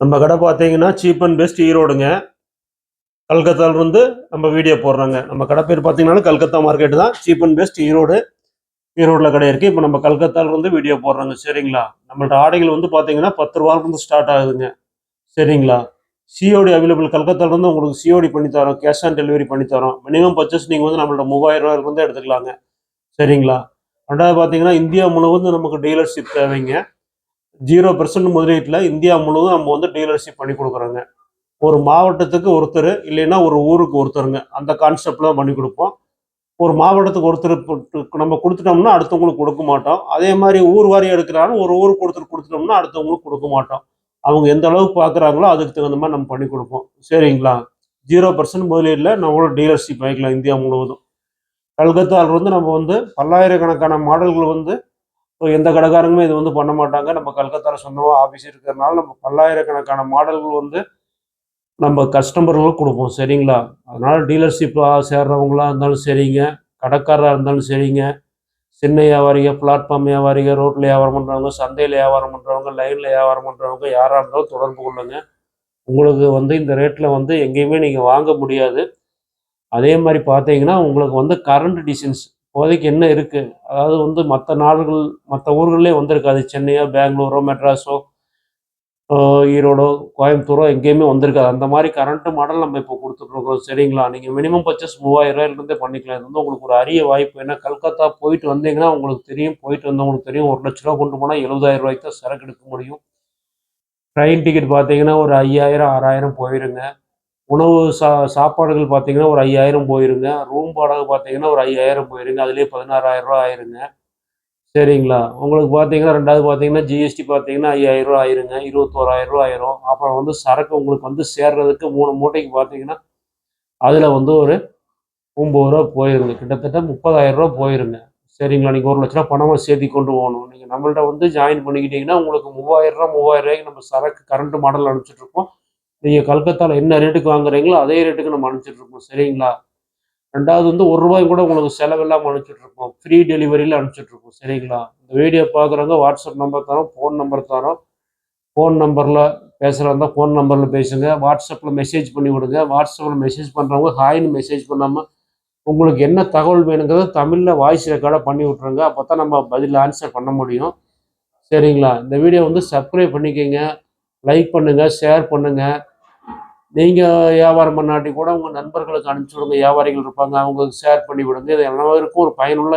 நம்ம கடை பார்த்தீங்கன்னா சீப் அண்ட் பெஸ்ட் ஈரோடுங்க. கல்கத்தாவிலிருந்து நம்ம வீடியோ போடுறாங்க. நம்ம கடை பேர் பார்த்தீங்கன்னா கல்கத்தா மார்க்கெட் தான். சீப் அண்ட் பெஸ்ட் ஈரோடு ஈரோட்டில் கடை இருக்குது இப்போ நம்ம கல்கத்தாவிலிருந்து வீடியோ போடுறாங்க. சரிங்களா? நம்மள்ட்ட ஆடைகள் வந்து பார்த்தீங்கன்னா பத்து ரூபாயிலிருந்து ஸ்டார்ட் ஆகுதுங்க. சரிங்களா? சிஓடி அவைலபிள் கல்கத்தாவிலேருந்து உங்களுக்கு சிஓடி பண்ணி தரோம். கேஷ் ஆன் டெலிவரி பண்ணித்தரோம் மினிமம் பர்ச்சேஸ் நீங்கள் வந்து நம்மள்ட்ட மூவாயிரம் ரூபாயிலிருந்து எடுத்துக்கலாங்க. சரிங்களா? ரெண்டாவது பார்த்தீங்கன்னா இந்தியா முழுவதும் நமக்கு டீலர்ஷிப் தேவைங்க. ஜீரோ பெர்சன்ட் முதலீட்டில் இந்தியா முழுவதும் நம்ம வந்து டீலர்ஷிப் பண்ணி கொடுக்குறோங்க. ஒரு மாவட்டத்துக்கு ஒருத்தர் இல்லைன்னா ஒரு ஊருக்கு ஒருத்தருங்க. அந்த கான்செப்டில் தான் பண்ணி கொடுப்போம். ஒரு மாவட்டத்துக்கு ஒருத்தர் நம்ம கொடுத்துட்டோம்னா அடுத்தவங்களுக்கு கொடுக்க மாட்டோம். அதே மாதிரி ஊர் வாரி எடுக்கிறாலும் ஒரு ஊருக்கு ஒருத்தர் கொடுத்துட்டோம்னா அடுத்தவங்களுக்கு கொடுக்க மாட்டோம். அவங்க எந்த அளவுக்கு பார்க்குறாங்களோ அதுக்கு தகுந்த மாதிரி நம்ம பண்ணி கொடுப்போம். சரிங்களா? ஜீரோ பர்சன்ட் முதலீட்டில் நம்மளோட டீலர்ஷிப் வாங்கிக்கலாம் இந்தியா முழுவதும். கல்கத்தாவிலிருந்து நம்ம வந்து பல்லாயிரக்கணக்கான மாடல்கள் வந்து இப்போ எந்த கடைக்காரங்களுமே இது வந்து பண்ண மாட்டாங்க. நம்ம கல்கத்தாவில் சொந்தமாக ஆஃபீஸ் இருக்கிறதுனால நம்ம பல்லாயிரக்கணக்கான மாடல்கள் வந்து நம்ம கஸ்டமர்களுக்கு கொடுப்போம். சரிங்களா? அதனால் டீலர்ஷிப்பாக சேர்றவங்களா இருந்தாலும் சரிங்க. கடைக்காரராக இருந்தாலும் சரிங்க. சின்ன வியாபாரிங்க பிளாட்ஃபார்ம் வியாபாரிங்க ரோட்டில் வியாபாரம் பண்ணுறவங்க சந்தையில் வியாபாரம் பண்ணுறவங்க லைனில் வியாபாரம் பண்ணுறவங்க யாராக இருந்தாலும் தொடர்பு கொள்ளுங்க. உங்களுக்கு வந்து இந்த ரேட்டில் வந்து எங்கேயுமே நீங்கள் வாங்க முடியாது. அதே மாதிரி பார்த்தீங்கன்னா உங்களுக்கு வந்து கரண்ட் டிசைன்ஸ் இப்போதைக்கு என்ன இருக்குது அதாவது வந்து மற்ற நாடுகள் மற்ற ஊர்கள்லேயே வந்திருக்காது. சென்னையோ பெங்களூரோ மெட்ராஸோ ஈரோடோ கோயம்புத்தூரோ எங்கேயுமே வந்திருக்காது. அந்த மாதிரி கரண்ட் மாடல் நம்ம இப்போ கொடுத்துட்ருக்கோம். சரிங்களா? நீங்கள் மினிமம் பர்ச்சேஸ் மூவாயிரம் ரூபாயிலிருந்தே பண்ணிக்கலாம். இது வந்து உங்களுக்கு ஒரு அரிய வாய்ப்பு. ஏன்னா கல்கத்தா போயிட்டு வந்தீங்கன்னா உங்களுக்கு தெரியும். போயிட்டு வந்தவங்களுக்கு தெரியும். ஒரு லட்ச ரூபா கொண்டு போனால் எழுபதாயிரம் ரூபாய்க்கு தான் சரக்கு எடுக்க முடியும். ட்ரெயின் டிக்கெட் பார்த்தீங்கன்னா ஒரு ஐயாயிரம் ஆறாயிரம் போயிருங்க. உணவு சா சாப்பாடுகள் பார்த்தீங்கன்னா ஒரு ஐயாயிரம் போயிருங்க. ரூம் வாடகை பார்த்தீங்கன்னா ஒரு ஐயாயிரம் போயிருங்க. அதுலேயே பதினாறாயிரம் ரூபா ஆயிருங்க. சரிங்களா? உங்களுக்கு பார்த்தீங்கன்னா ரெண்டாவது பார்த்தீங்கன்னா ஜிஎஸ்டி பார்த்தீங்கன்னா ஐயாயிரம் ரூபா ஆயிருங்க. இருபத்தோராயிரம் ரூபா ஆயிரும். அப்புறம் வந்து சரக்கு உங்களுக்கு வந்து சேர்றதுக்கு மூணு மூட்டைக்கு பார்த்தீங்கன்னா அதில் வந்து ஒரு ஒம்பது ரூபா போயிருங்க. கிட்டத்தட்ட முப்பதாயிரம் ரூபா போயிருங்க. சரிங்களா? நீங்கள் ஒரு லட்ச ரூபா பணமாக சேர்த்தி கொண்டு போகணும். நீங்கள் நம்மள்ட்ட வந்து ஜாயின் பண்ணிக்கிட்டீங்கன்னா உங்களுக்கு மூவாயிரம் ரூபா மூவாயிரம் ரூபாய்க்கு நம்ம சரக்கு கரண்ட் மாடல் அனுப்பிச்சிட்டு நீங்கள் கல்கத்தாவில் என்ன ரேட்டுக்கு வாங்குறீங்களோ அதே ரேட்டுக்கு நம்ம அனுப்பிச்சிட்ருக்கோம் சரிங்களா? ரெண்டாவது வந்து ஒரு ரூபாய் கூட உங்களுக்கு செலவில்லாமல் அனுப்பிச்சிட்ருக்கோம் ஃப்ரீ டெலிவரியில் அனுப்பிச்சிட்ருக்கோம் சரிங்களா? இந்த வீடியோ பார்க்குறவங்க வாட்ஸ்அப் நம்பர் தரோம் ஃபோன் நம்பர் தரோம். ஃபோன் நம்பரில் பேசுகிறதா ஃபோன் நம்பரில் பேசுங்க. வாட்ஸ்அப்பில் மெசேஜ் பண்ணி விடுங்க. வாட்ஸ்அப்பில் மெசேஜ் பண்ணுறவங்க ஹாய்னு மெசேஜ் பண்ணாமல் உங்களுக்கு என்ன தகவல் வேணுங்கிறத தமிழில் வாய்ஸ் ரெக்கார்டாக பண்ணி விட்ருங்க அப்போ தான் நம்ம பதில் ஆன்சர் பண்ண முடியும். சரிங்களா? இந்த வீடியோ வந்து சப்ஸ்கிரைப் பண்ணிக்கோங்க. லைக் பண்ணுங்கள் ஷேர் பண்ணுங்கள் நீங்கள் வியாபாரம் பண்ணாட்டி கூட உங்கள் நண்பர்களுக்கு அனுப்பிச்சி விடுங்க வியாபாரிகள் இருப்பாங்க அவங்களுக்கு ஷேர் பண்ணி விடுங்க. இது எல்லாருக்கும் ஒரு பயனுள்ள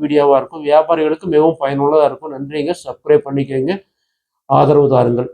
வீடியோவாக இருக்கும். வியாபாரிகளுக்கு மிகவும் பயனுள்ளதாக இருக்கும். நன்றிங்க. சப்ஸ்கிரைப் பண்ணிக்கோங்க. ஆதரவு தாருங்கள்.